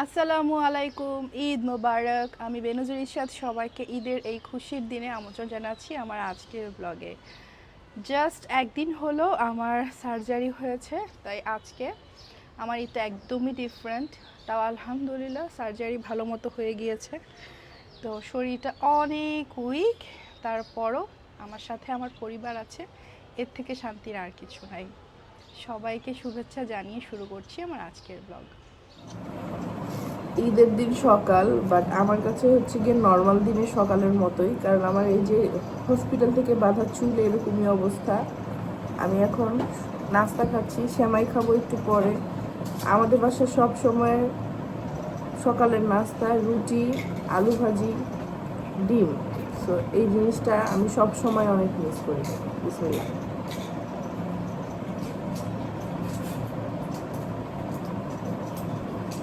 আসসালামু আলাইকুম, ঈদ মোবারক। আমি বেনজুর ইশাদ সবাইকে ঈদের এই খুশির দিনে আমন্ত্রণ জানাচ্ছি আমার আজকের ব্লগে। জাস্ট একদিন হলো আমার সার্জারি হয়েছে, তাই আজকে আমার ঈদটা একদমই ডিফারেন্ট তাও আলহামদুলিল্লাহ, সার্জারি ভালো মতো হয়ে গিয়েছে। তো শরীরটা অনেক উইক তারপরও আমার সাথে আমার পরিবার আছে, এর থেকে শান্তির আর কিছু নাই। সবাইকে শুভেচ্ছা জানিয়ে শুরু করছি আমার আজকের ব্লগ। ঈদের দিন সকাল বাট আমার কাছে হচ্ছে গিয়ে নর্মাল দিনের সকালের মতোই, কারণ আমার এই যে হসপিটাল থেকে বাঁধা চুল এরকমই অবস্থা। আমি এখন নাস্তা খাচ্ছি, সেমাই খাব একটু পরে। আমাদের বাসায় সব সময় সকালের নাস্তা, রুটি, আলু ভাজি, ডিম। সো এই জিনিসটা আমি সব সময় অনেক মিস করি বিসমিল্লাহ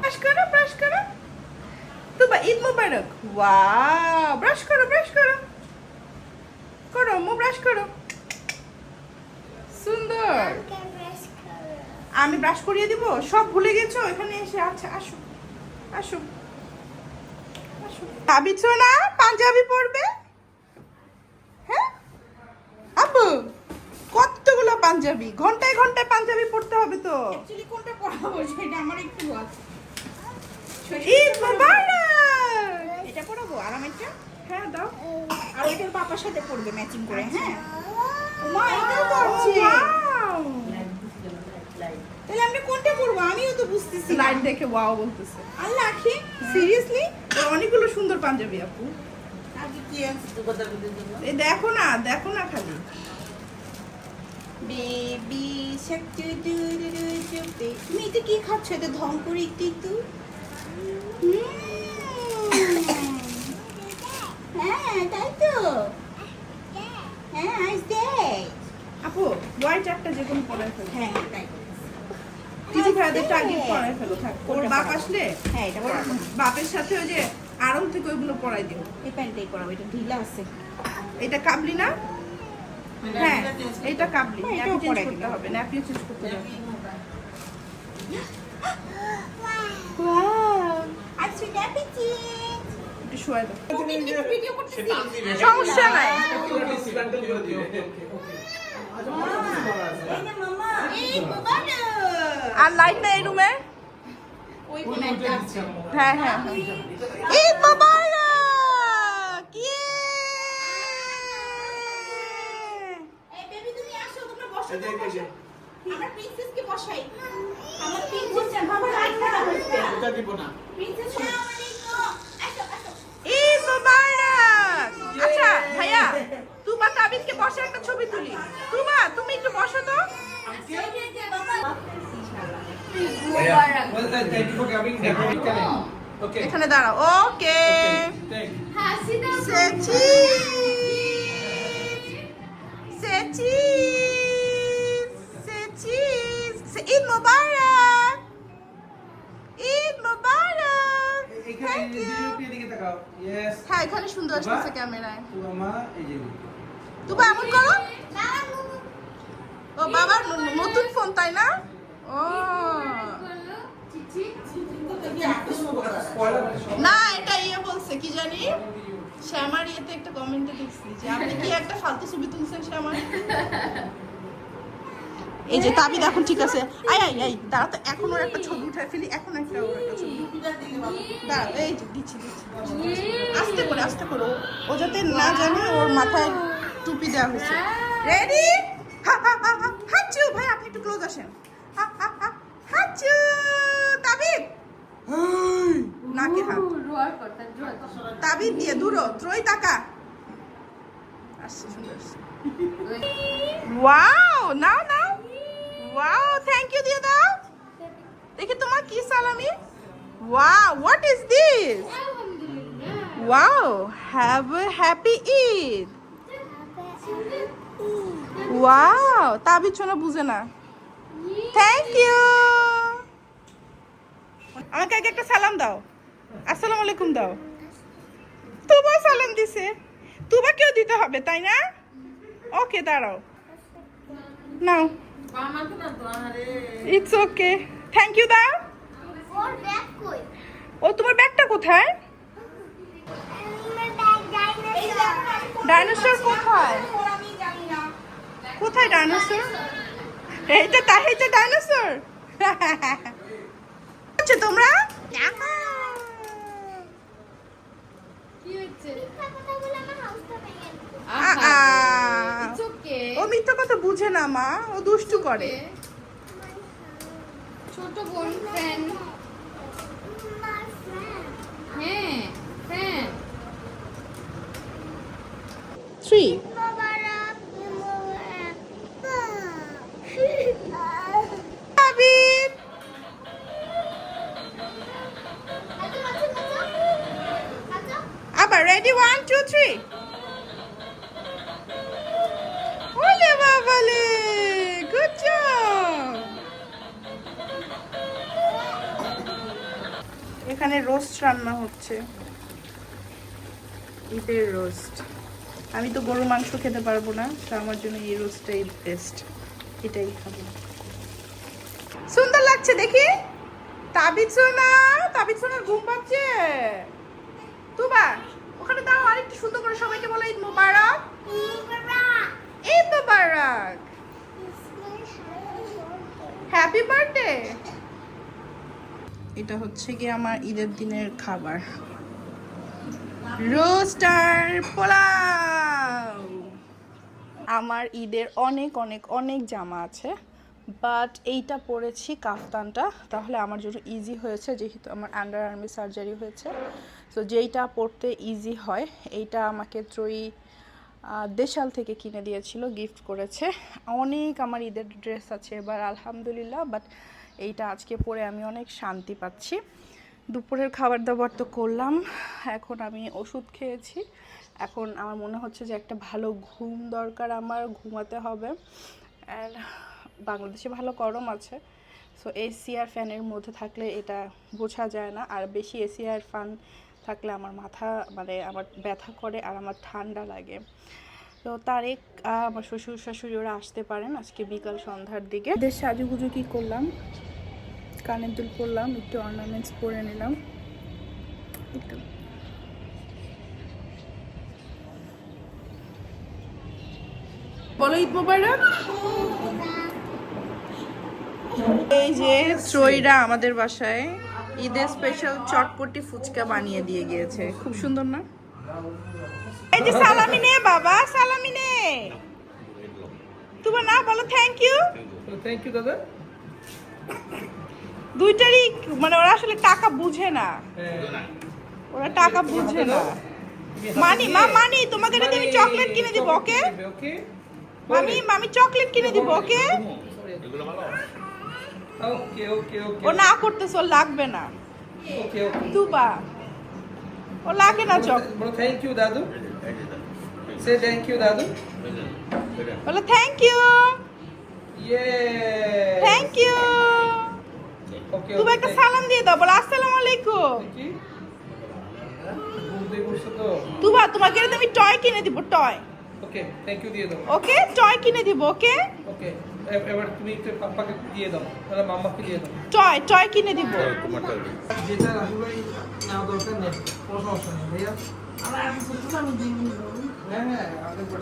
ব্রাশ করো ব্রাশ করো তুবা ঈদ মুবারক ওয়াও ব্রাশ করো ব্রাশ করো করো মু ব্রাশ করো সুন্দর আমি ব্রাশ করিয়ে দিব? সব ভুলে গেছো? এখানে এসে আচ্ছা আসো আসো আসো। তাবিছো না? পাঞ্জাবি পরবে? হ্যাঁ? আব্বু কতগুলো পাঞ্জাবি? ঘন্টায় ঘন্টায় পাঞ্জাবি পড়তে হবে তো। অ্যাকচুয়ালি কোনটা পড়াবো সেটা আমার একটু আছে। ঈদ মোবারক! এটা পড়াবো আরামেরটা হ্যাঁ দাও আর ওইটার পাপার সাথে পড়বে ম্যাচিং করে হ্যাঁ মা Oh, তাহলে আমরা কোনটা পড়ব আমিও তো বুঝতেছি না লাইট দেখে ওয়াও বলতেছে আল্লাহ আখি সিরিয়াসলি অনেকগুলো সুন্দর পাঞ্জাবি আপু এই দেখো না দেখো না খালি বেবি শাক টু তুমি এটা কি খাচ্ছ এটা ধম করে একটু একটু হুম। হ্যাঁ তাই তো। হ্যাঁ আইস দে। আপু হোয়াইট একটা যে কোনো পরে ফেলো। হ্যাঁ তাই কিছু পরাই ফেলো থাক ওর বাপ আসলে হ্যাঁ, এটা বাপের সাথে ওই যে আরম থেকে ওইগুলো পরাই দিও। এই প্যান্টটাই পরাবো এটা ঢিলা আছে। এটা কাবলি না? হ্যাঁ এটা কাবলি। হ্যাঁ, ন্যাপি এটাও চেঞ্জ করতে। হবে ন্যাপি চেঞ্জ করতে হবে। আচ্ছা ন্যাপিচি একটু শোয়া দাও। সমস্যা নাই। না। আর লাইট নাই এই রুমে ওই কোন একটা আছে। হ্যাঁ হ্যাঁ। এই বেবি। আমরা প্রিন্সেস কে বসাই। আমার প্রিন্সেস বাবা লাইট খারাপ হচ্ছে প্রিন্সেস আসসালামু আলাইকুম আসো আসো ঈদ মোবারক আচ্ছা ভাইয়া তুবা তাবিদকে বসে একটা ছবি তুলি। তুবা তুমি একটু বসো তো. এখানে দাঁড়াও। ওকে সেচি। সেচি। সেচি। ঈদ মোবারক। মোবারক। থ্যাংক ইউ হ্যাঁ এখানে সুন্দর আসতেছে ক্যামেরায়। তুবা এমন করো। ও বাবার নতুন ফোন, তাই না? ও। না, এটা ইয়ে বলছে, কি জানি? শ্যামার ইয়েতে একটা কমেন্টে দেখছি যে, আপনি কি একটা ফালতু ছবি তুলছেন শ্যামার? এই যে তাবিদ এখন ঠিক আছে। আই আই আই দাঁড়া তো, এখন ওর একটা ছবি উঠায় ফেলি, এখন একটা ওর একটা ছবি। দাঁড়া, এই যে, দিচ্ছি দিচ্ছি আস্তে করে আস্তে করে, ও যাতে না জানে, ওর মাথায় টুপি দেওয়া হয়েছে। রেডি ক্লোজ আসেন। হাচু তাবিদ নাকে হাত। তাবিদ দিয়ে দূরো ত্রই তাকা। আসছে সুন্দর ওয়াও নাও নাও। ওয়াও থ্যাংক ইউ দিয়ে দাও। দেখি তোমার কি সালামি? Wow what is this wow have a happy Eid wow Tabid শোনা বুঝে না। থ্যাংক ইউ আমাকে আগে একটা সালাম দাও। আসসালামু আলাইকুম দাও। তুবা সালাম দিছে। তুবাকেও দিতে হবে তাই না? ওকে দাঁড়াও। নাও। ইটস ওকে থ্যাংক ইউ দাও। ওর ব্যাগ কই? কোথায়? ডাইনোসর কোথায়? কোথায় ডাইনোসর এইটা এইটা ডাইনোসর আচ্ছা তোমরা? ও মিথ্যা কথা বুঝে না মা। ও দুষ্টু করে। ছোট বোন হ্যাঁ তাকবীর আবার রেডি ওয়ান টু থ্রি এখানে রোস্ট রান্না হচ্ছে। ঈদের রোস্ট আমি তো গরু মাংস খেতে পারব না, তো আমার জন্য এই রোস্টটাই বেস্ট এটাই খাব। সুন্দর লাগছে, দেখি। তাবিজ সোনা, তাবিজ সোনার ঘুম পাচ্ছে। তুবা, ওখানে দাও আরেকটু সুন্দর করে সবাইকে বলো, ঈদ মোবারক। ঈদ মোবারক। হ্যাপি বার্থডে এটা হচ্ছে কি আমার ঈদের দিনের খাবার। রোস্টার পোলাও। আমার ঈদের অনেক অনেক অনেক জামা আছে। বাট এইটা পরেছি কাফতানটা। তাহলে আমার জন্য ইজি হয়েছে, যেহেতু আমার আন্ডার আর্মি সার্জারি হয়েছে। তো যেইটা পরতে ইজি হয়, এইটা আমাকে ত্রয়ী দেশাল থেকে কিনে দিয়েছিল গিফট করেছে। অনেক আমার ঈদের ড্রেস আছে এবার, আলহামদুলিল্লাহ বাট এইটা আজকে পরে আমি অনেক শান্তি পাচ্ছি। দুপুরের খাবার দাবার তো করলাম, এখন আমি ওষুধ খেয়েছি। এখন আমার মনে হচ্ছে যে একটা ভালো ঘুম দরকার আমার, ঘুমাতে হবে। আর বাংলাদেশে ভালো গরম আছে। সো এসি আর ফ্যানের মধ্যে থাকলে এটা বোঝা যায় না। আর বেশি এসি আর ফ্যান থাকলে আমার মাথা মানে আমার ব্যথা করে আর আমার ঠান্ডা লাগে। তো তারেক আমার শ্বশুর শাশুড়ি ওরা আসতে পারেন আজকে বিকাল সন্ধ্যার দিকে। দেশ সাজুগুজু কী করলাম? কানের দুল পরলাম, একটু অর্নামেন্টস পরে নিলাম। একটু। বলো ঈদ মোবারক। এই যে ত্রয়ীরা আমাদের বাসায় ঈদের স্পেশাল চটপটি ফুচকা বানিয়ে দিয়ে গিয়েছে। খুব সুন্দর না? এই যে সালামি নে বাবা সালামি নে। তোমার না বলো থ্যাংক ইউ থ্যাংক ইউ দাদা। দুইটারই মানে ওরা আসলে টাকা বুঝে না। হ্যাঁ। ওরা টাকা বুঝে না। মানি মা মানি তোমাকে যদি আমি চকলেট কিনে দিব ওকে ওকে মামি মামি চকলেট কিনে দিব ওকে ওকে ওকে ওকে ও না করতেছে ওর লাগবে না। ওকে ওকে তুবা ও লাগে না চক বলো থ্যাংক ইউ দাদু। সে থ্যাংক ইউ দাদু। বলো থ্যাংক ইউ ইয়ে থ্যাংক ইউ ওকে তুবা একটা সালাম দিয়ে দাও বলো আসসালামু আলাইকুম। তুবা তোমাকে আমি টয় কিনে দিব টয় ওকে থ্যাংক ইউ দিয়ে দাও। ওকে টয় কিনে দিব ওকে ওকে এবার তুমি একটু পাপ্পাকে দিয়ে দাও তাহলে মাম্মাকে দিয়ে দাও। টয় টয় কিনে দিব। যেটা রাহুল ভাই নেওয়া দরকার নেই কোনো সমস্যা নেই ভাইয়া। হ্যাঁ হ্যাঁ আপনি কি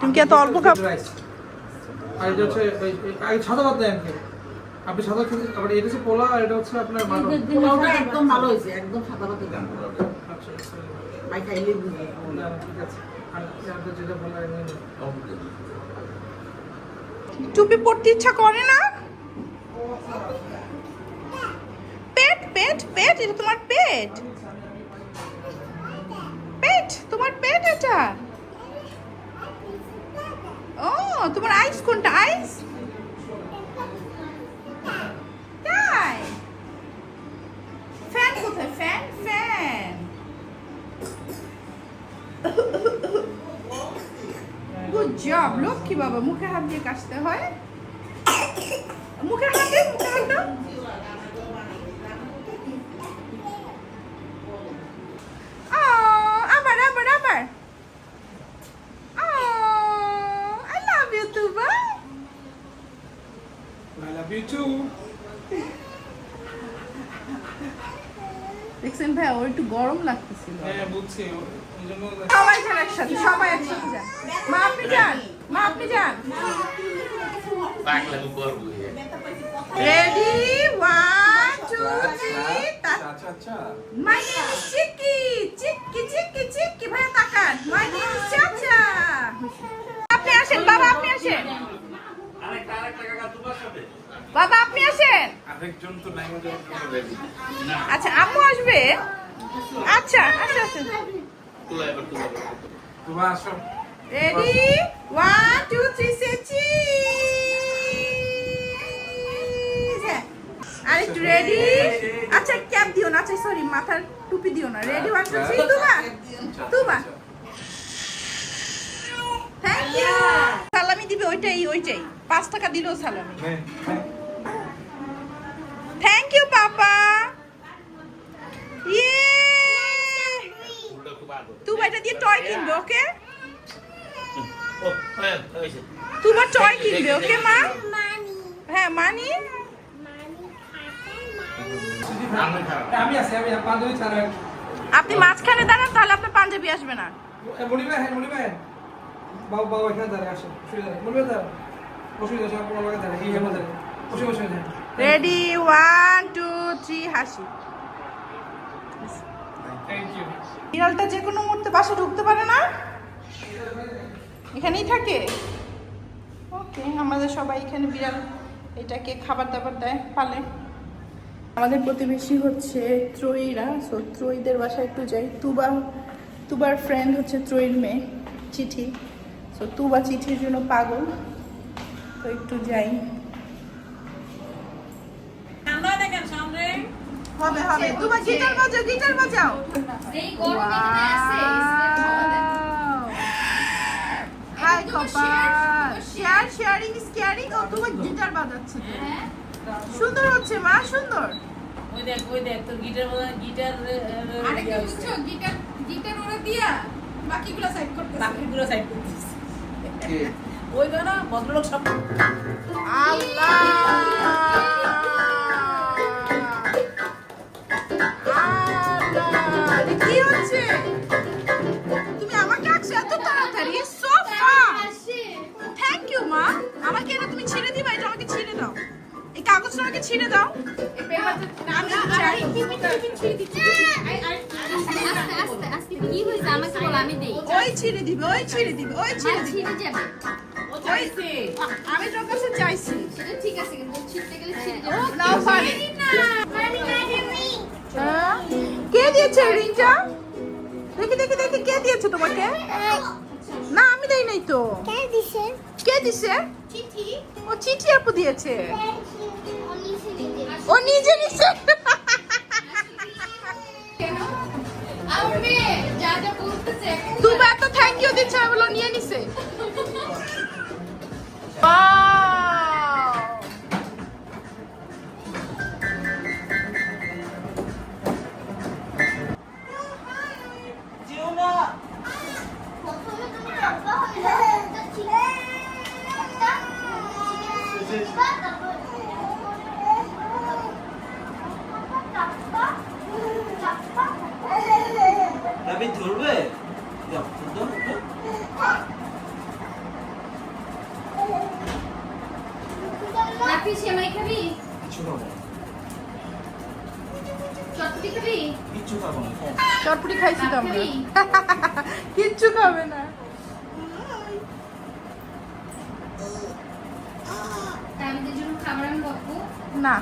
তুমি কি এত অল্প খাব আর এটা হচ্ছে আগে সাদা ভাত দেয় আঙ্কেল আপনি সাদা খেতে আবার এটা হচ্ছে পোলা আর এটা হচ্ছে আপনার মাটন পোলাওটা একদম ভালো হয়েছে একদম সাদা আচ্ছা। ভাই খাইলে বুঝবে না, ঠিক আছে। টুপি পরতে ইচ্ছা করে না? পেট পেট পেট এটা তোমার পেট। পেট তোমার পেট এটা। ও তোমার আইস কোনটা? আইস? তাই। ফ্যান কোথায়? ফ্যান ফ্যান গুড জব লক্ষ্মী বাবা মুখে হাত দিয়ে কাশতে হয়? মুখে হাত দিয়ে মুখে হাত দাও। আবার আবার আবার। I love you Tuba I love you too. দেখছেন ভাই ওর একটু গরম লাগতেছিল। হ্যাঁ বুঝছি। সবাই একসাথে সবাই একসাথে। মা আপনি যান। মা আপনি যান। Ready one two three my name is Chikki Chikki Chikki Chikki ভাই তাকান। মাই নেম ইজ চাচা আপনি আসেন বাবা আপনি আসেন। আরেকটা আরেকটা কাকা তোমার সাথে বাবা আপনি আসেন। আরেকজন তো নাই আচ্ছা আম্মু আসবে? আচ্ছা আচ্ছা আচ্ছা তুলা এবার তুলা তোমার আসো। Ready one two three say cheese আর একটু রেডি আচ্ছা ক্যাপ দিও না আচ্ছা সরি মাথার টুপি দিও না। Ready one two three Tuba? Tuba? Thank you সালামি দিবে ওইটাই ওইটাই। পাঁচ টাকা দিলেও সালামি। Thank you papa. ইয়ে তুবা এটা দিয়ে টয় কিনবে ওকে হ্যাঁ তোমার টয় কিনবে ওকে মা? হ্যাঁ মানি? আপনি মাঝখানে দাঁড়ান তাহলে আপনার পাঞ্জাবি আসবে না। হ্যাঁ রেডি ওয়ান টু থ্রি হাসি। বিড়ালটা যে কোনো মুহূর্তে বাসা ঢুকতে পারে না? এখানেই থাকে? ওকে আমাদের সবাই এখানে বিড়াল এটাকে খাবার দাবার দেয় পালে। আমাদের প্রতিবেশী হচ্ছে ত্রয়ীরা সো ত্রয়ীদের বাসায় একটু যাই। তুবা তুবার ফ্রেন্ড হচ্ছে ত্রয়ীর মেয়ে চিঠি। সো তুবা চিঠির জন্য পাগল তো একটু যাই। হবে হবে। তুবা গিটার বাজাও গিটার বাজাও এই গরমে এখানে আসে হাই কপাল। শেয়ার শেয়ারিং ইজ কেয়ারিং ও তোমার গিটার বাজাচ্ছে হ্যাঁ সুন্দর হচ্ছে মা সুন্দর। ওই দেখ ওই দেখ তোর গিটার গিটার আরে কি বুঝছ? গিটার গিটার ওরা দিয়া বাকিগুলো সাইড করতে বাকিগুলো সাইড করছিস ওই না ভদ্রলোক সব। আল্লাহ। আল্লাহ, কি হচ্ছে? তুমি আমাকে ডাকছো এত তাড়াতাড়ি? সোফা ছিঁড়ে দাও। এই কাগজটা ছিঁড়ে দাও। আমি চাই। আস্তে আস্তে আস্তে কি হয়েছে? আমাকে বল আমি দেই। ওই ছিঁড়ে দিবে ওই ছিঁড়ে দিবে ওই ছিঁড়ে দিবে। ছিঁড়ে যাবে ওই আমি তোর কাছে চাইছি। সেটা ঠিক আছে হ্যাঁ? কে দিয়েছে রিংটা দেখি দেখি দেখি কে দিয়েছে তোমাকে? না আমি দেই নাই তো। কে দিছে? কে দিছে? চিঠি। ও চিঠি আপু দিয়েছে। ও নিজে নিছে আমি মেয়ে যা যা বলতেছে। তুমি এত থ্যাংক ইউ দিচ্ছে বলো নিয়ে নিছে। Wow! তবে ধরবে চটপটি খাইছি তো আমরা। খাবি? কিচ্ছু খাবে না। তা আমাদের জন্য খাবার না।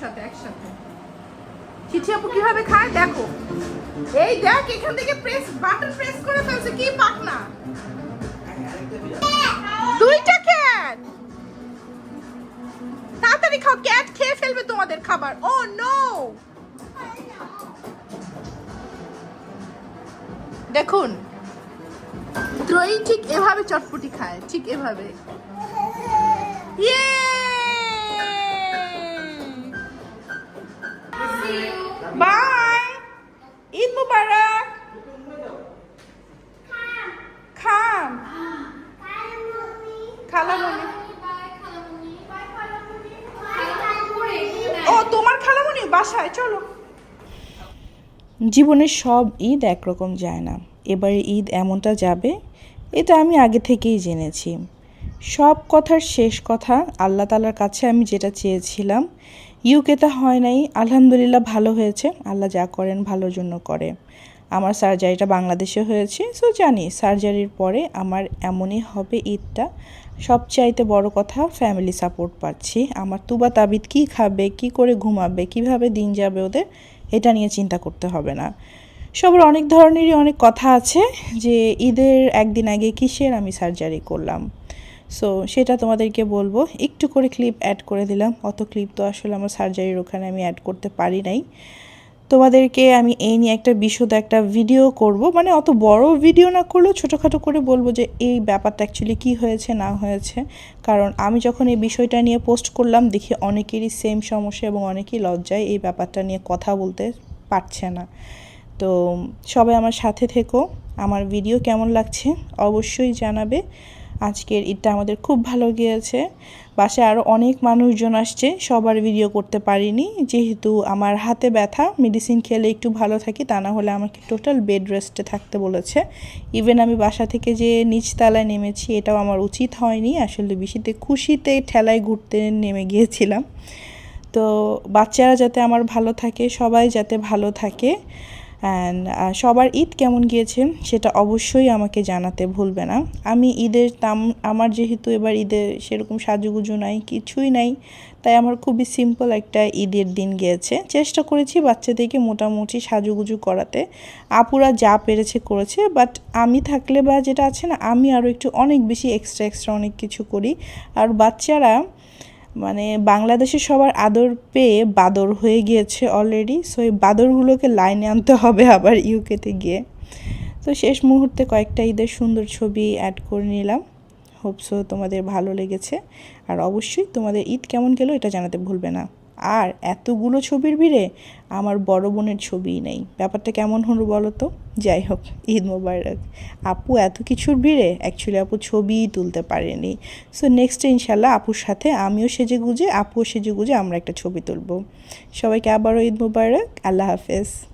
সাথে, একসাথে। কীভাবে খায়? দেখো। এই দেখ, এখান থেকে প্রেস প্রেস করে ফেলছে, কি দুইটা তাড়াতাড়ি খাও ক্যাট খেয়ে ফেলবে তোমাদের খাবার। ও নো দেখুন, ত্রয়ী ঠিক এভাবে চটপটি খায়, ঠিক এভাবে। ইয়ে! মুবারক খান খালামণি ও তোমার খালামণি বাসায় চলো। জীবনের সব ঈদ একরকম যায় না। এবারে ঈদ এমনটা যাবে এটা আমি আগে থেকেই জেনেছি। সব কথার শেষ কথা আল্লাহ তালার কাছে আমি যেটা চেয়েছিলাম ইউকেতে হয় নাই। আলহামদুলিল্লাহ ভালো হয়েছে। আল্লাহ যা করেন ভালোর জন্য করে। আমার সার্জারিটা বাংলাদেশে হয়েছে। সো জানি সার্জারির পরে আমার এমনই হবে ঈদটা। সবচাইতে বড় কথা ফ্যামিলি সাপোর্ট পাচ্ছি। আমার তুবা তাবিদ কী খাবে, কি করে ঘুমাবে, কীভাবে দিন যাবে ওদের, এটা নিয়ে চিন্তা করতে হবে না। সবার অনেক ধরনেরই অনেক কথা আছে যে ঈদের একদিন আগে কিসের আমি সার্জারি করলাম। সো সেটা তোমাদেরকে বলব। একটু করে ক্লিপ অ্যাড করে দিলাম। অত ক্লিপ তো আসলে আমার সার্জারির ওখানে আমি অ্যাড করতে পারি নাই। তোমাদেরকে আমি এই নিয়ে একটা বিশদ একটা ভিডিও করব। মানে অত বড় ভিডিও না করলেও ছোটোখাটো করে বলব যে, এই ব্যাপারটা অ্যাকচুয়ালি কী হয়েছে, না হয়েছে। কারণ আমি যখন এই বিষয়টা নিয়ে পোস্ট করলাম, দেখি অনেকেরই সেম সমস্যা এবং অনেকেই লজ্জায় এই ব্যাপারটা নিয়ে কথা বলতে পারছে না। তো, সবাই আমার সাথে থেকো। আমার ভিডিও কেমন লাগছে, অবশ্যই জানাবে। আজকের ঈদটা আমাদের খুব ভালো গিয়েছে। বাসায় আরও অনেক মানুষজন আসছে, সবার ভিডিও করতে পারিনি। যেহেতু আমার হাতে ব্যথা মেডিসিন খেলে একটু ভালো থাকি, তা না হলে আমাকে টোটাল বেড রেস্টে থাকতে বলেছে। ইভেন আমি বাসা থেকে যে নিচতলায় নেমেছি, এটাও আমার উচিত হয়নি। আসলে বেশিতে খুশিতে ঠেলায় ঘুরতে নেমে গিয়েছিলাম। তো বাচ্চারা যাতে আমার ভালো থাকে, সবাই যাতে ভালো থাকে সবার ঈদ কেমন গিয়েছে সেটা অবশ্যই আমাকে জানাতে ভুলবে না। আমি ঈদের তাম, আমার যেহেতু এবার ঈদের সেরকম সাজুগুজু নাই, কিছুই নাই, তাই আমার খুবই সিম্পল একটা ঈদের দিন গিয়েছে। চেষ্টা করেছি বাচ্চাদেরকে মোটামুটি সাজুগুজু করাতে। আপুরা যা পেরেছে করেছে বাট আমি থাকলে বা যেটা আছে না, আমি আরও একটু অনেক বেশি এক্সট্রা এক্সট্রা অনেক কিছু করি। আর বাচ্চারা মানে বাংলাদেশে সবার আদর পেয়ে বাদর হয়ে গিয়েছে অলরেডি সো এই বাদরগুলোকে লাইনে আনতে হবে আবার ইউকেতে গিয়ে। তো শেষ মুহূর্তে কয়েকটা ঈদের সুন্দর ছবি অ্যাড করে নিলাম। হোপসো তোমাদের ভালো লেগেছে। আর অবশ্যই তোমাদের ঈদ কেমন গেলো এটা জানাতে ভুলবে না। আর এতগুলো ছবির ভিড়ে আমার বড় বোনের ছবিই নেই। ব্যাপারটা কেমন হলো বলো তো? যাই হোক, ঈদ মোবারক। আপু এত কিছুর ভিড়ে অ্যাকচুয়ালি আপু ছবিই তুলতে পারেনি। সো নেক্সট ইনশাল্লাহ আপুর সাথে আমিও সেজে গুজে আপুও সেজে গুজে আমরা একটা ছবি তুলবো। সবাইকে আবারও ঈদ মোবারক। আল্লাহ হাফেজ।